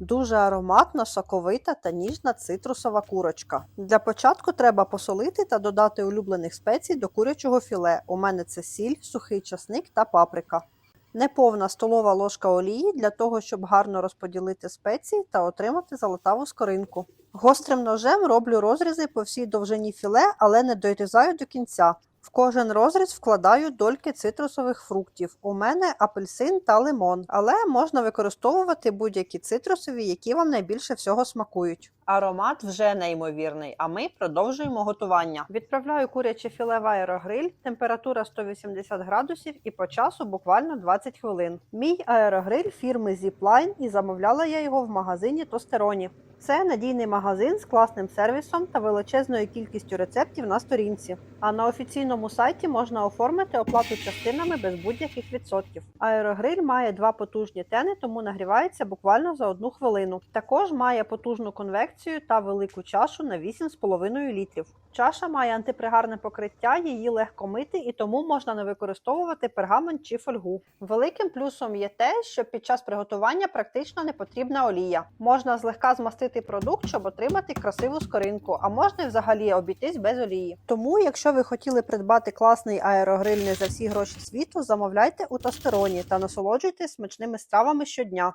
Дуже ароматна, соковита та ніжна цитрусова курочка. Для початку треба посолити та додати улюблених спецій до курячого філе. У мене це сіль, сухий часник та паприка. Неповна столова ложка олії для того, щоб гарно розподілити спеції та отримати золотаву скоринку. Гострим ножем роблю розрізи по всій довжині філе, але не дорізаю до кінця. Кожен розріз вкладаю дольки цитрусових фруктів. У мене апельсин та лимон, але можна використовувати будь-які цитрусові, які вам найбільше всього смакують. Аромат вже неймовірний, а ми продовжуємо готування. Відправляю куряче філе в аерогриль, температура 180 градусів і по часу буквально 20 хвилин. Мій аерогриль фірми Zipline і замовляла я його в магазині Тостероні. Це надійний магазин з класним сервісом та величезною кількістю рецептів на сторінці. А на офіційному сайті можна оформити оплату частинами без будь-яких відсотків. Аерогриль має два потужні тени, тому нагрівається буквально за одну хвилину. Також має потужну конвекцію та велику чашу на 8,5 літрів. Чаша має антипригарне покриття, її легко мити і тому можна не використовувати пергамент чи фольгу. Великим плюсом є те, що під час приготування практично не потрібна олія. Можна злегка змастити продукт, щоб отримати красиву скоринку, а можна взагалі обійтись без олії. Тому, якщо ви хотіли придбати класний аерогриль не за всі гроші світу, замовляйте у тостероні та насолоджуйтесь смачними стравами щодня.